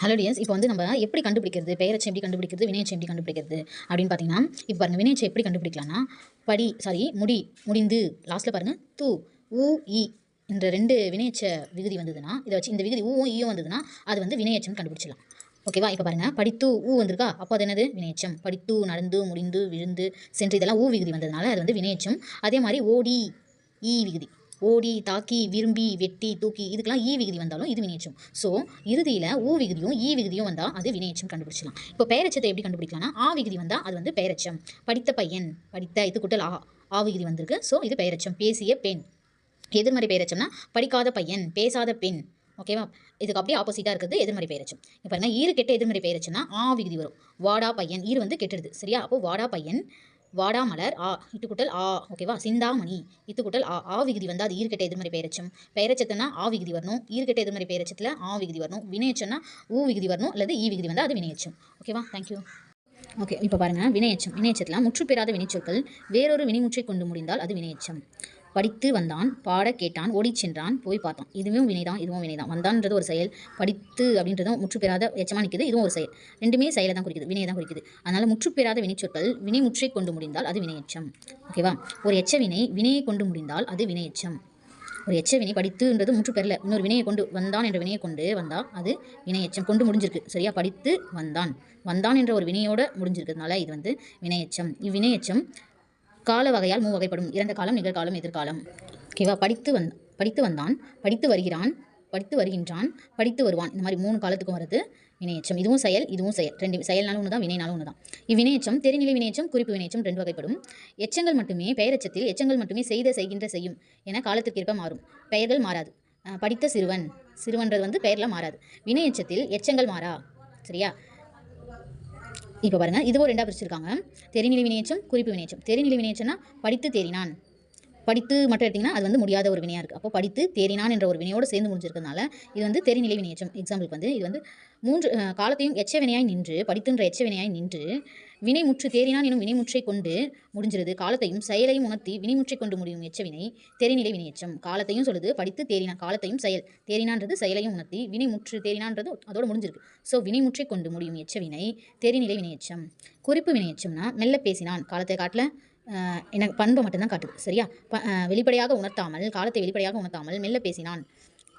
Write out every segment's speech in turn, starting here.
Hello tears இப்போ வந்து நம்ம எப்படி கண்டுபிடிக்கிறது? பெயரச்சம் எப்படி கண்டுபிடிக்கிறது? வினையச்சம் எப்படி கண்டுபிடிக்கிறது? அப்படின்னு பார்த்தீங்கன்னா இப்போ பாருங்கள் வினையச்சம் எப்படி கண்டுபிடிக்கலாம்னா படி சாரி முடி முடிந்து லாஸ்ட்டில் பாருங்கள் தூ ஊ இ என்ற ரெண்டு வினையச்ச விகுதி வந்ததுன்னா இதை வச்சு இந்த விகுதி ஊவும் ஈயும் வந்ததுன்னா அது வந்து வினையச்சம் கண்டுபிடிச்சிடலாம். ஓகேவா இப்போ பாருங்கள் படித்து ஊ வந்திருக்கா? அப்போ அது என்னது? வினையச்சம். படித்து நடந்து முடிந்து விழுந்து சென்று இதெல்லாம் ஊ விகுதி வந்ததுனால அது வந்து வினையச்சம். அதே மாதிரி ஓடி ஈ விகுதி. ஓடி தாக்கி விரும்பி வெட்டி தூக்கி இதுக்கெல்லாம் ஈ விகுதி வந்தாலும் இது வினையச்சம் ஸோ இறுதியில் ஊ விகுதியும் ஈ விகுதியும் வந்தால் அது வினையச்சம் கண்டுபிடிச்சலாம் இப்போ பெயரச்சத்தை எப்படி கண்டுபிடிக்கலாம்னா ஆ விகுதி வந்தால் அது வந்து பெயரச்சம் படித்த பையன் படித்த இது குட்டல் ஆ ஆ விகுதி வந்திருக்கு. ஸோ இது பெயரச்சம் பேசிய பெண். எதிர்மறை பெயரச்சம்னா படிக்காத பையன் பேசாத பெண். ஓகேவா இதுக்கு அப்படியே ஆப்போசிட்டாக இருக்குது எதிர்மறை பெயரச்சம் இப்போ என்ன ஈறு கெட்ட எதிர்மறை பெயரச்சம்னா ஆ விகுதி வரும். வாடா பையன் ஈர் வந்து கெட்டுடுது சரியா? அப்போ வாடா பையன் வாடாமலர் ஆ இட்டுக்குட்டல் ஆ ஓகேவா? சிந்தாமணி இத்துக்குட்டல் ஆ ஆ விகுதி வந்து அது ஈர்க்கட்ட எதிர்மறை பெயரச்சம் பெயரச்சத்துனா ஆ விகுதி வரணும் ஈர்க்கெட்ட எதிர்மறை பெயரச்சத்தில் ஆ விகுதி வரணும். வினையச்சம்னா ஊ விகுதி வரணும் அல்லது ஈ விகுதி வந்தால் அது வினையச்சம் ஓகேவா? தேங்க்யூ ஓகே இப்போ பாருங்கள் வினையச்சம் வினையச்சத்தில் முற்றுப்பெறாத வினைச்சொற்கள் வேறொரு வினைமுற்றை கொண்டு முடிந்தால் அது வினையச்சம் படித்து வந்தான் பாட கேட்டான் ஓடிச் சென்றான் போய் பார்த்தான். இதுவும் வினைதான் இதுவும் வினைதான். வந்தான்றது ஒரு செயல் படித்து அப்படின்றதும் முற்றுப்பெறாத எச்சமாக நிற்குது இதுவும் ஒரு செயல். ரெண்டுமே செயலை தான் குறிக்குது வினையை தான் குறிக்குது. அதனால் முற்றுப்பெறாத வினைச்சொற்கள் வினை முற்றை கொண்டு முடிந்தால் அது வினையச்சம். ஓகேவா ஒரு எச்ச வினை வினையை கொண்டு முடிந்தால் அது வினையச்சம். ஒரு எச்ச வினை படித்துன்றது முற்று பெறல இன்னொரு வினையை கொண்டு வந்தான் என்ற வினையை கொண்டு வந்தால் அது வினையச்சம். கொண்டு முடிஞ்சிருக்கு. சரியா? படித்து வந்தான். வந்தான் என்ற ஒரு வினையோட முடிஞ்சிருக்கிறதுனால இது வந்து வினையச்சம். இவ்வினையச்சம் கால வகையால் மூ வகைப்படும் இறந்த காலம் நிகழ்காலம் எதிர்காலம். ஓகேவா படித்து வந் படித்து வந்தான். படித்து வருகிறான். படித்து வருகின்றான். படித்து வருவான். இந்த மாதிரி மூணு காலத்துக்கும் வருது வினையச்சம் இதுவும் செயல் இதுவும் செயல். ரெண்டு செயல்னாலும் ஒன்று தான் வினைனாலும் ஒன்று தான் இவ்வினையச்சம் தெரிநிலை வினையச்சம் குறிப்பு வினையச்சம் ரெண்டு வகைப்படும். எச்சங்கள் மட்டுமே பெயரெச்சத்தில் எச்சங்கள் மட்டுமே செய்த செய்கின்ற செய்யும் என காலத்திற்கேற்ப மாறும். பெயர்கள் மாறாது. படித்த சிறுவன். சிறுவன்றது வந்து பெயரில் மாறாது. வினையச்சத்தில் எச்சங்கள் மாறா? சரியா? இப்போ பாருங்க இதுவும் ரெண்டாக பிரிச்சிருக்காங்க. தெரிநிலை வினையச்சம் குறிப்பு வினையச்சம் தெரிநிலை வினையச்சம்னா படித்து தேறினான். படித்து மட்டும் எடுத்திங்கன்னா அது வந்து முடியாத ஒரு வினையாக இருக்குது அப்போ படித்து தேறினான் என்ற ஒரு வினையோடு சேர்ந்து முடிஞ்சிருக்கிறதுனால இது வந்து தெரிநிலை வினையச்சம் எக்ஸாம்பிளுக்கு வந்து இது வந்து மூன்று காலத்தையும் எச்ச வினையாய் நின்று படித்துன்ற எச்ச வினையாய் நின்று வினைமுற்று தேறினான் எனும் வினைமுற்றை கொண்டு முடிஞ்சிருது. காலத்தையும் செயலையும் உணர்த்தி வினைமுற்றை கொண்டு முடியும் எச்சவினை தெரிநிலை வினையச்சம் காலத்தையும் சொல்லுது படித்து தேறினான் காலத்தையும் செயல் தேறினான்றது செயலையும் உணர்த்தி வினைமுற்று தேறினான்றது அதோடு முடிஞ்சிருக்கு. ஸோ வினைமுற்றை கொண்டு முடியும் எச்சவினை தெரிநிலை வினையச்சம் குறிப்பு வினையச்சம்னா மெல்ல பேசினான். காலத்தை காட்டில் எனக்கு பண்பை மட்டும்தான் காட்டுது. சரியா? ப வெளிப்படையாக உணர்த்தாமல் காலத்தை வெளிப்படையாக உணர்த்தாமல் மெல்ல பேசினான்.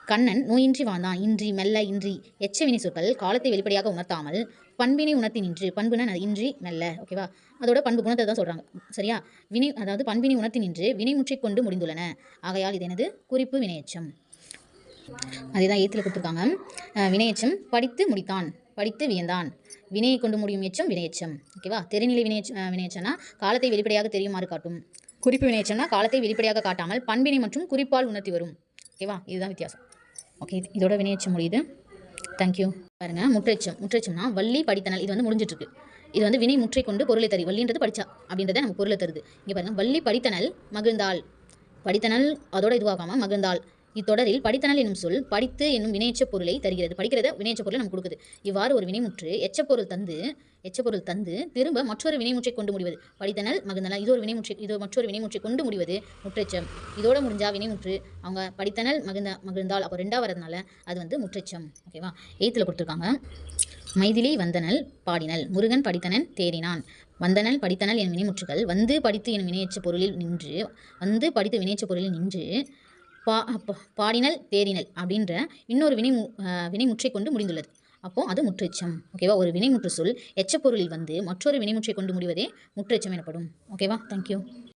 கண்ணன் நோயின்றி வாழ்ந்தான். இன்றி மெல்ல இன்றி எச்சவினை சொற்கள் காலத்தை வெளிப்படையாக உணர்த்தாமல் பண்பினை உணர்த்தி நின்று பண்புனா ந- இன்றி மெல்ல. ஓகேவா அதோட பண்பு குணத்தை தான் சொல்கிறாங்க சரியா? வினை அதாவது பண்பினை உணர்த்தி நின்று வினைமுற்றை கொண்டு முடிந்துள்ளன. ஆகையால் இது எனது குறிப்பு வினையச்சம். அதே தான் ஏத்தில் கொடுத்துருக்காங்க. வினையச்சம் படித்து முடித்தான். படித்து வியந்தான். வினையை கொண்டு முடியும் எச்சம் வினையச்சம். ஓகேவா தெரிநிலை வினையச்ச வினையச்சம்னா காலத்தை வெளிப்படையாக தெரியுமாறு காட்டும். குறிப்பு வினையச்சம்னா காலத்தை வெளிப்படையாக காட்டாமல் பண்பினை மற்றும் குறிப்பால் உணர்த்தி வரும். ஓகேவா இதுதான் வித்தியாசம். ஓகே இதோட வினையச்சம் முடியுது. தேங்க்யூ பாருங்க முற்றெச்சம். முற்றெச்சம்னா வள்ளி படித்தனல் இது வந்து முடிஞ்சிட்டு இருக்கு இது வந்து வினை முற்றை கொண்டு பொருளை தரு. வள்ளின்றது படிச்சா அப்படின்றத நமக்கு பொருளை தருது. இங்கே பாருங்க வள்ளி படித்தனல் மகிழ்ந்தாள். படித்தனல் அதோட இதுவாகாமல் மகிழ்ந்தாள். இத்தொடரில் படித்தனல் என்னும் சொல் படித்து என்னும் வினையச்ச பொருளை தருகிறது. படிக்கிறத வினையச்ச பொருளை நமக்கு கொடுக்குது. இவ்வாறு ஒரு வினைமுற்று எச்சப்பொருள் தந்து எச்சப்பொருள் தந்து திரும்ப மற்றொரு வினைமுற்றை கொண்டு முடிவது. படித்தனல் மகிழ்ந்தனல் இது ஒரு வினைமுற்றை இது மற்றொரு வினைமுற்றை கொண்டு முடிவது முற்றச்சம். இதோட முடிஞ்சா வினைமுற்று. அவங்க படித்தனல் மகிழ்ந்த மகிழ்ந்தால் அப்போ ரெண்டா வரதுனால அது வந்து முற்றச்சம். ஓகேவா எயித்தில் கொடுத்துருக்காங்க. மைதிலி வந்தனல் பாடினல் முருகன் படித்தனன் தேறினான். வந்தனல் படித்தனல் என் வினைமுற்றுகள் வந்து படித்து எனும் வினையச்ச பொருளில் நின்று வந்து படித்து வினையச்ச பொருளில் நின்று பா பாடினல் தேறினல் அப்படின்ற இன்னொரு வினை மு- வினைமுற்றை கொண்டு முடிந்துள்ளது. அப்போ அது முற்றெச்சம். ஓகேவா ஒரு வினைமுற்று சொல் எச்ச பொருளில் வந்து மற்றொரு வினைமுற்றை கொண்டு முடிவதே முற்றெச்சம் எனப்படும். ஓகேவா தேங்க்யூ